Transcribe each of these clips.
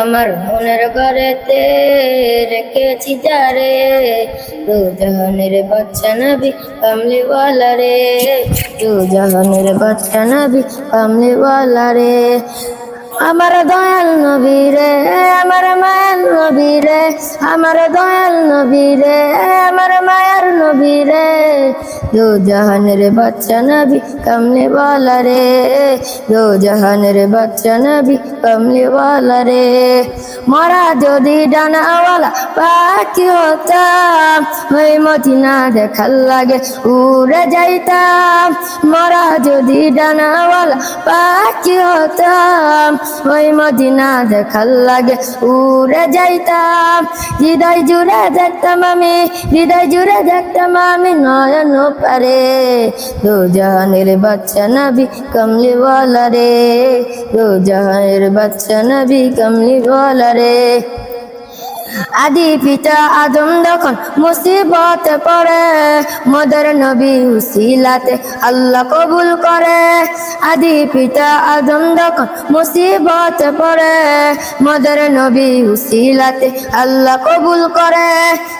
আমার মনের ঘরেতে রেখেছি যারে দু জাহানের বাচ্চা নবী, কামলিওয়ালা রে। দু জাহানের বাচ্চা নবী, কামলিওয়ালা রে। আমার দয়াল নবী রে, আমার মায়ার নবী রে। আমার দয়াল নবী রে, আমার মায়ার নবী রে। দো জাহানের বাচ্চা নাবি কামলে বালা রে দো জাহানের বাচ্চা নাবি কামলে বালা রে মারা যদি ডানাওয়ালা পাখি হতাম ওই মতিনা দেখার লাগে উড়ে যাইতাম মারা যদি ডানাওয়ালা পাখি হতাম ওই মদিনা দেখার লাগে উড়ে যাইতাম হৃদয় জুড়ে দেখতাম আমি হৃদয় জুড়ে দেখতাম আমি নয় পারে দু জাহানের বাচ্চা নাবি কমলিওয়ালা রে দু জাহানের বাচ্চা নাবি কমলিওয়ালা রে। আদি পিতা আদম যখন মুসিবতে পড়ে, মদর নবী উসিলাতে আল্লাহ কবুল করে। আদি পিতা আদম যখন মুসিবতে পড়ে, মদর নবী উসিলাতে আল্লাহ কবুল করে।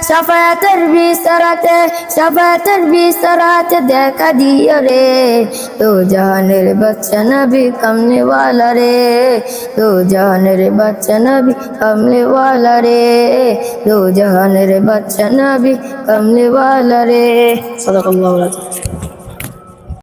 সাফায়াতের বিসরাতে সাফায়াতের বিসরাতে দেখা দিও রে। তো জাহানের বচ্চা নবী কমলে ওয়ালা রে, তো জাহানের বচ্চা নবী কমলে ওয়ালা রে। দো জাহানের বাচ্চা নাবি কমলে वाला রে সাদাকাল্লাহু